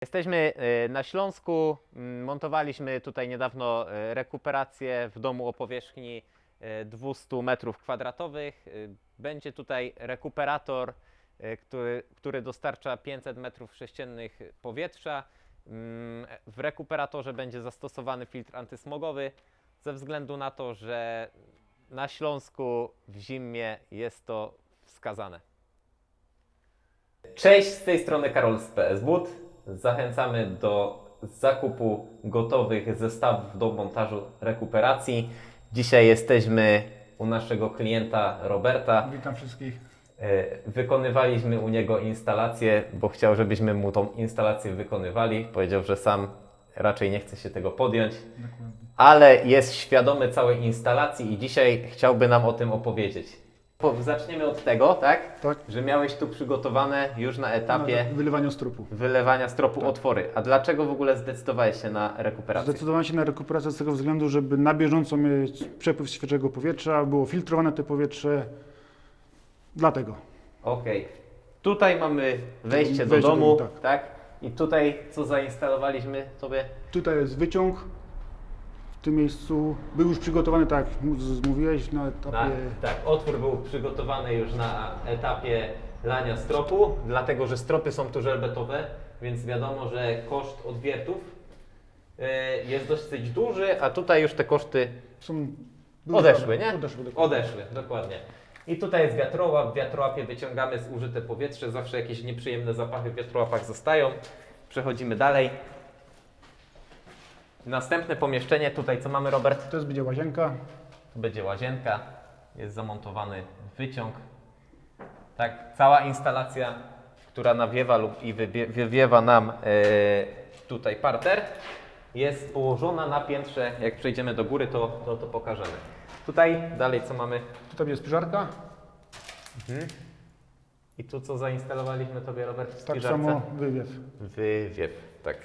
Jesteśmy e, na Śląsku. Mm, Montowaliśmy tutaj niedawno e, rekuperację w domu o powierzchni e, 200 metrów kwadratowych. E, Będzie tutaj rekuperator, który, który dostarcza 500 metrów sześciennych powietrza. Mm, W rekuperatorze będzie zastosowany filtr antysmogowy ze względu na to, że na Śląsku w zimie jest to wskazane. Cześć, z tej strony Karol z PS. Zachęcamy do zakupu gotowych zestawów do montażu rekuperacji. Dzisiaj jesteśmy u naszego klienta Roberta. Witam wszystkich. E, Wykonywaliśmy u niego instalację, bo chciał, żebyśmy mu tą instalację wykonywali. Powiedział, że sam raczej nie chce się tego podjąć, Dokładnie. ale jest świadomy całej instalacji i dzisiaj chciałby nam o tym opowiedzieć. Zaczniemy od tego, tak? Tak. Że miałeś tu przygotowane już na etapie Na wylewaniu strupu. wylewania stropu Tak. otwory. A dlaczego w ogóle zdecydowałeś się na rekuperację? Zdecydowałem się na rekuperację z tego względu, żeby na bieżąco mieć przepływ świeżego powietrza, było filtrowane to powietrze. Dlatego. Okej. Tutaj mamy wejście do Wejście do domu, domu, tak. tak. I tutaj co zainstalowaliśmy sobie? Tutaj jest wyciąg. W tym miejscu był już przygotowany, tak jak mówiłeś, na etapie. Na, tak, otwór był przygotowany już na etapie lania stropu, dlatego że stropy są tu żelbetowe, więc wiadomo, że koszt odwiertów e, jest dosyć duży, a tutaj już te koszty Są, Odeszły, nie? Odeszły, dokładnie. Odeszły, dokładnie. I tutaj jest wiatrołap. W wiatrołapie wyciągamy zużyte powietrze. Zawsze jakieś nieprzyjemne zapachy w wiatrołapach zostają. Przechodzimy dalej. Następne pomieszczenie. Tutaj co mamy, Robert? To jest będzie łazienka. Tu będzie łazienka. Jest zamontowany wyciąg. Tak, cała instalacja, która nawiewa lub i wywiewa nam e, tutaj parter, jest położona na piętrze. Jak przejdziemy do góry, to, to, to pokażemy. Tutaj dalej co mamy? Tutaj jest spiżarka. I tu co zainstalowaliśmy tobie, Robert, w Tak spiżarce? samo wywiew. Wywiew, tak.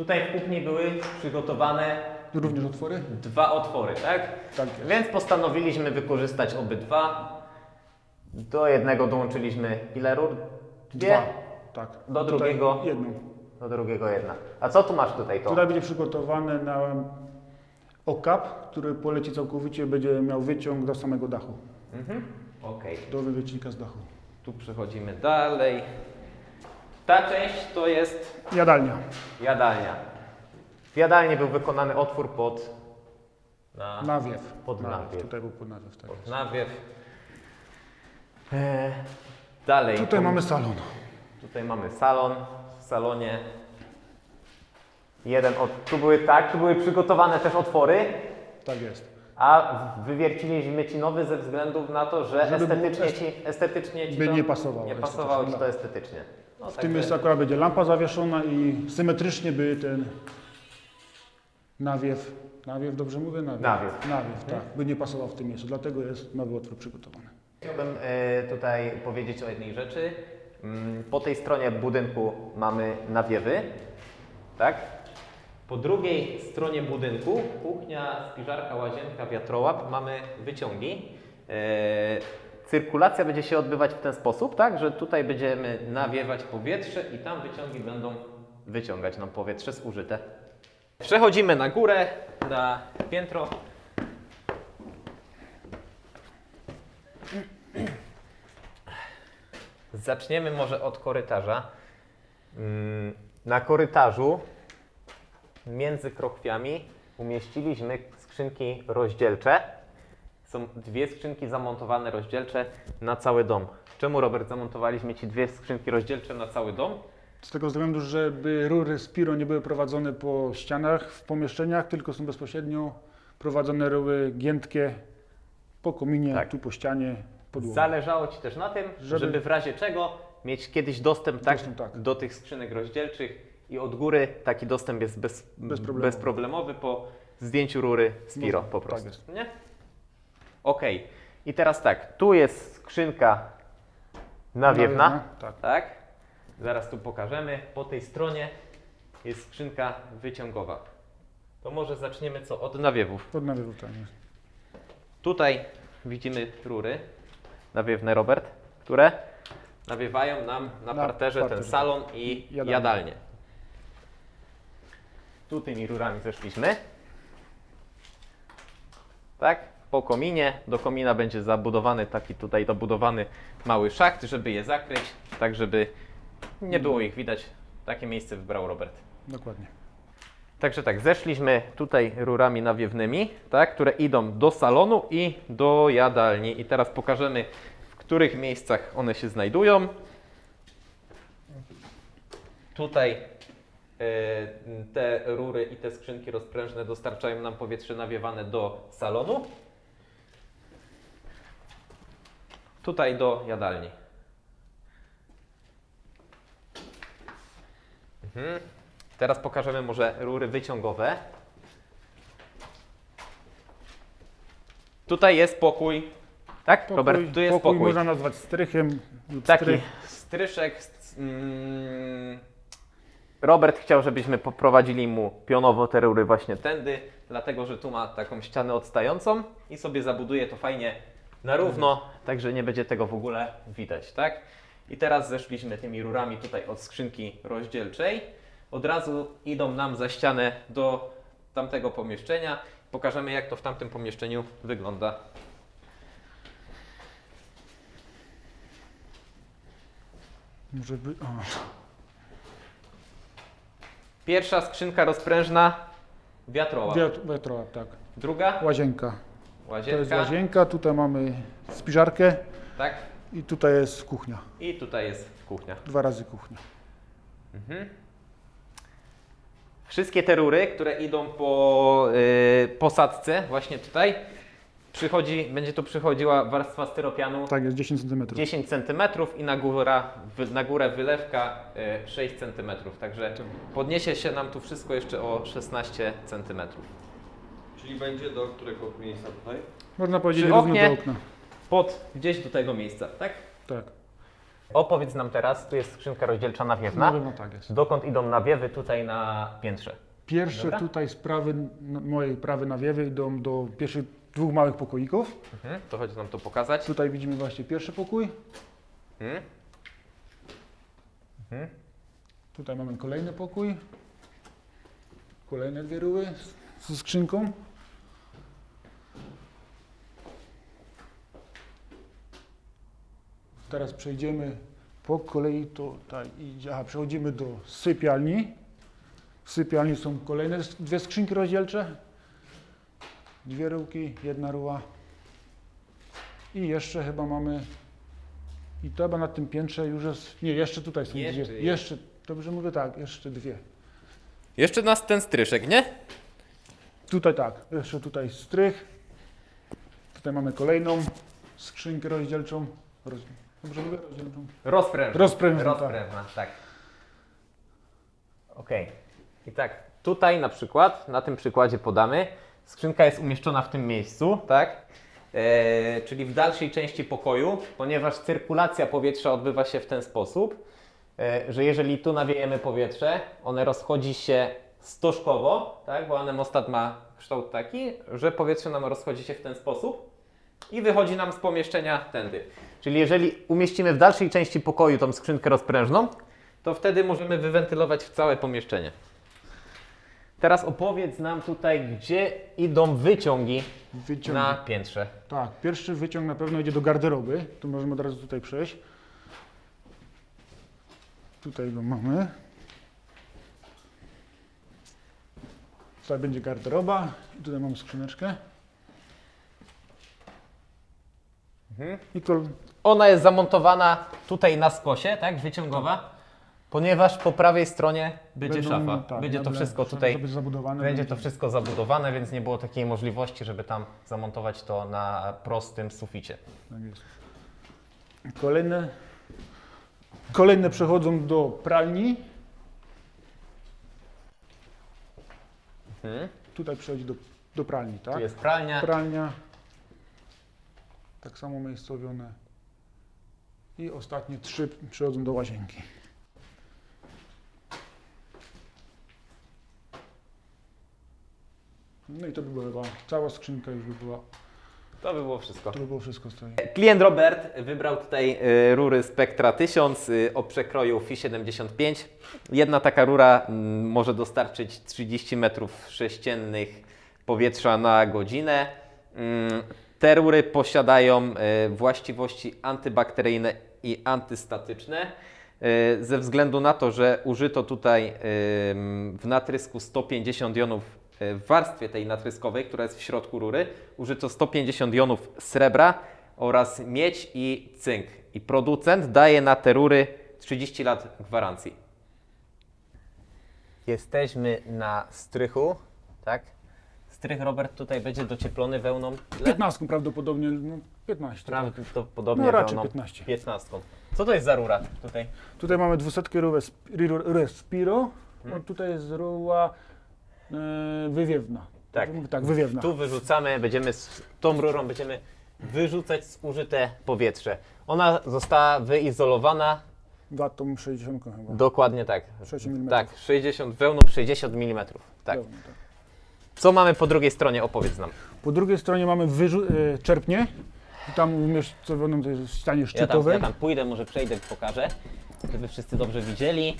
Tutaj w kuchni były przygotowane Również otwory. dwa otwory, tak? Tak jest. Więc postanowiliśmy wykorzystać obydwa. Do jednego dołączyliśmy ile rur? Dwie? Dwa. Tak. Do Tutaj drugiego? Jedną. Do drugiego jedna. A co tu masz tutaj to? Tutaj będzie przygotowane na okap, który poleci całkowicie, będzie miał wyciąg do samego dachu, Mhm. Okej, do wywiecznika z dachu. tu przechodzimy dalej. Ta część to jest Jadalnia. jadalnia. W jadalni był wykonany otwór pod na, Nawiew. Pod nawiew. Tutaj był pod nawiew, tak. pod nawiew. E, dalej. Tutaj mamy salon. Tutaj mamy salon. W salonie jeden od, tu były tak, tu były przygotowane też otwory, Tak jest. a wywierciliśmy ci nowy ze względu na to, że Żeby estetycznie est- ci, estetycznie ci by to nie pasowało Nie pasowało ci to estetycznie, estetycznie. No, W tym także- miejscu akurat będzie lampa zawieszona i symetrycznie by ten nawiew, nawiew dobrze mówię? Nawiew. Nawiew. Nawiew, tak. By nie pasował w tym miejscu, dlatego jest nowy otwór przygotowany. Chciałbym e, tutaj powiedzieć o jednej rzeczy. Mm, Po tej stronie budynku mamy nawiewy, tak? Po drugiej stronie budynku, kuchnia, spiżarka, łazienka, wiatrołap, mamy wyciągi. E, Cyrkulacja będzie się odbywać w ten sposób, tak, że tutaj będziemy nawiewać powietrze i tam wyciągi będą wyciągać nam powietrze zużyte. Przechodzimy na górę, na piętro. Zaczniemy może od korytarza. Mm, Na korytarzu między krokwiami umieściliśmy skrzynki rozdzielcze. Są dwie skrzynki zamontowane rozdzielcze na cały dom. Czemu, Robert, zamontowaliśmy Ci dwie skrzynki rozdzielcze na cały dom? Z tego względu, żeby rury Spiro nie były prowadzone po ścianach w pomieszczeniach, tylko są bezpośrednio prowadzone rury giętkie po kominie, Tak. tu po ścianie, podłogę. Zależało Ci też na tym, żeby, Żeby- w razie czego mieć kiedyś dostęp, tak, Dostęp, tak. do tych skrzynek rozdzielczych i od góry taki dostęp jest bez, Bezproblemowy. bezproblemowy po zdjęciu rury Spiro No, po tak prostu. jest. nie? Okej. I teraz tak, tu jest skrzynka nawiewna, Nawiewna, tak. tak? Zaraz tu pokażemy. Po tej stronie jest skrzynka wyciągowa. To może zaczniemy co? Od nawiewów. Pod nawiewu, tak. Tutaj widzimy rury nawiewne, Robert, które nawiewają nam na, Na parterze ten parterze. salon i Jadalnię. jadalnię. Tu tymi rurami zeszliśmy. Tak? Po kominie. Do komina będzie zabudowany taki tutaj dobudowany mały szacht, żeby je zakryć, tak żeby nie było ich widać. Takie miejsce wybrał Robert. Dokładnie. Także tak, zeszliśmy tutaj rurami nawiewnymi, tak, które idą do salonu i do jadalni. I teraz pokażemy, w których miejscach one się znajdują. Tutaj e, te rury i te skrzynki rozprężne dostarczają nam powietrze nawiewane do salonu. Tutaj do jadalni. Mhm. Teraz pokażemy może rury wyciągowe. Tutaj jest pokój. Tak, Pokój, Robert, tu jest pokój, pokój. można nazwać strychem lub Taki strych. stryszek. s- Mm, Robert chciał, żebyśmy poprowadzili mu pionowo te rury właśnie tędy, dlatego że tu ma taką ścianę odstającą i sobie zabuduje to fajnie na równo, także nie będzie tego w ogóle widać, tak? I teraz zeszliśmy tymi rurami tutaj od skrzynki rozdzielczej. Od razu idą nam za ścianę do tamtego pomieszczenia. Pokażemy jak to w tamtym pomieszczeniu wygląda. Może by... o. Pierwsza skrzynka rozprężna wiatrowa. Wiatr, wiatrowa, tak. Druga Łazienka. To jest łazienka. łazienka, tutaj mamy spiżarkę Tak. i tutaj jest kuchnia. I tutaj jest kuchnia. Dwa razy kuchnia. Wszystkie te rury, które idą po y, posadzce, właśnie tutaj, przychodzi, będzie tu przychodziła warstwa styropianu Tak, jest 10 cm. 10 cm i na, góra, wy, na górę wylewka y, 6 cm. Także podniesie się nam tu wszystko jeszcze o 16 cm. Czyli będzie do którego miejsca tutaj? Można powiedzieć Przy równo oknie? do okna. Pod gdzieś do tego miejsca, tak? Tak. Opowiedz nam teraz, tu jest skrzynka rozdzielcza nawiewna. No, no tak jest. Dokąd idą nawiewy tutaj na piętrze? Pierwsze Dobra. tutaj sprawy, n- mojej prawy nawiewy idą do pierwszych dwóch małych pokoików. Mhm. To chodzi nam to pokazać. Tutaj widzimy właśnie pierwszy pokój. Mhm. Tutaj mamy kolejny pokój. Kolejne dwie rury z- ze skrzynką. Teraz przejdziemy po kolei tutaj. Aha, przechodzimy do sypialni. W sypialni są kolejne dwie skrzynki rozdzielcze. Dwie rułki, jedna ruła. I jeszcze chyba mamy. I to chyba na tym piętrze już jest. Nie, jeszcze tutaj są Jeszcze dwie. Jeszcze, dobrze mówię tak, jeszcze dwie. Jeszcze nas ten stryszek, nie? Tutaj tak, jeszcze tutaj strych. Tutaj mamy kolejną skrzynkę rozdzielczą. Dobrze mówię? Rozprężna. Rozprężna, tak. Rozprężna, tak. Okej. I tak, tutaj na przykład, na tym przykładzie podamy, skrzynka jest umieszczona w tym miejscu, tak? E, czyli w dalszej części pokoju, ponieważ cyrkulacja powietrza odbywa się w ten sposób, e, że jeżeli tu nawiejemy powietrze, one rozchodzi się stożkowo, tak? Bo anemostat ma kształt taki, że powietrze nam rozchodzi się w ten sposób i wychodzi nam z pomieszczenia tędy. Czyli jeżeli umieścimy w dalszej części pokoju tą skrzynkę rozprężną, to wtedy możemy wywentylować w całe pomieszczenie. Teraz opowiedz nam tutaj, gdzie idą wyciągi Wyciąg. na piętrze. Tak, pierwszy wyciąg na pewno idzie do garderoby. Tu możemy od razu tutaj przejść. Tutaj go mamy. Tutaj będzie garderoba. I tutaj mamy skrzyneczkę. I kol... Ona jest zamontowana tutaj na skosie, tak, wyciągowa, ponieważ po prawej stronie będzie będą, szafa. tak, będzie to meble, wszystko tutaj, to zabudowane. będzie to wszystko zabudowane, więc nie było takiej możliwości, żeby tam zamontować to na prostym suficie. Tak jest. Kolejne, kolejne przechodzą do pralni. Mhm. Tutaj przechodzi do, do pralni, tak? Tu jest pralnia, Pralnia. Tak samo umiejscowione. I ostatnie trzy przechodzą do łazienki. No i to by była cała skrzynka już by była To by było wszystko. To by było wszystko tej. Klient Robert wybrał tutaj y, rury Spectra 1000 y, o przekroju FI 75. Jedna taka rura mm, może dostarczyć 30 metrów sześciennych powietrza na godzinę. Mm, Te rury posiadają y, właściwości antybakteryjne i antystatyczne. y, Ze względu na to, że użyto tutaj ym, w natrysku 150 jonów w warstwie tej natryskowej, która jest w środku rury, użyto 150 jonów srebra oraz miedź i cynk. I producent daje na te rury 30 lat gwarancji. Jesteśmy na strychu, tak? Strych Robert tutaj będzie docieplony wełną. ile? 15 prawdopodobnie, no 15. tak. Prawdopodobnie No raczej wełną 15. 15. Co to jest za rura tutaj? Tutaj mamy dwusetkę rurę, sp- rurę, rurę Spiro. Tutaj jest rura e, wywiewna. Tak. Tak, wywiewna. Tu wyrzucamy, będziemy z tą rurą będziemy wyrzucać zużyte powietrze. Ona została wyizolowana Watą 60 chyba. dokładnie tak. 6 mm. Tak, 60 wełną 60 mm. Tak. Tak. Co mamy po drugiej stronie? Opowiedz nam. Po drugiej stronie mamy wyrzu- e, czerpnie. I Tam umieszczoną to jest w ścianie Ja tam, szczytowej. ja tam pójdę, może przejdę i pokażę, żeby wszyscy dobrze widzieli.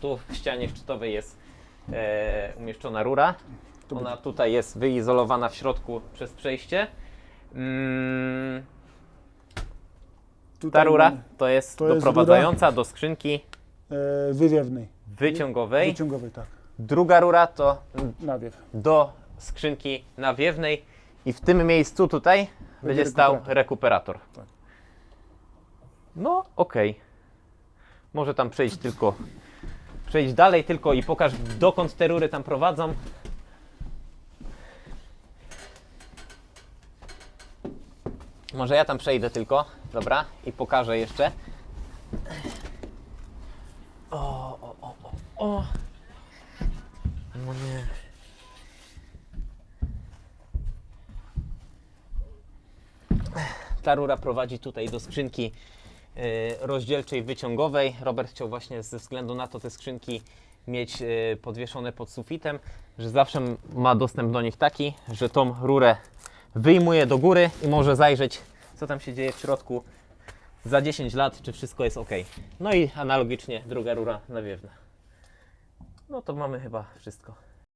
Tu w ścianie szczytowej jest e, umieszczona rura. Ona tutaj jest wyizolowana w środku przez przejście. Mm, Tutaj ta rura mamy, to jest to jest doprowadzająca do skrzynki E, wywiewnej. wyciągowej. Wyciągowej, tak. Druga rura to Nawiew. do skrzynki nawiewnej i w tym miejscu tutaj będzie stał rekuperator. rekuperator. Tak. No, okej. Może tam przejść tylko, przejść dalej tylko i pokaż dokąd te rury tam prowadzą. Może ja tam przejdę tylko, dobra, i pokażę jeszcze. O, o, o, o, o. No nie. Ta rura prowadzi tutaj do skrzynki y, rozdzielczej wyciągowej. Robert chciał właśnie ze względu na to te skrzynki mieć y, podwieszone pod sufitem, że zawsze ma dostęp do nich taki, że tą rurę wyjmuje do góry i może zajrzeć, co tam się dzieje w środku za 10 lat, czy wszystko jest ok. No i analogicznie druga rura nawiewna. No to mamy chyba wszystko.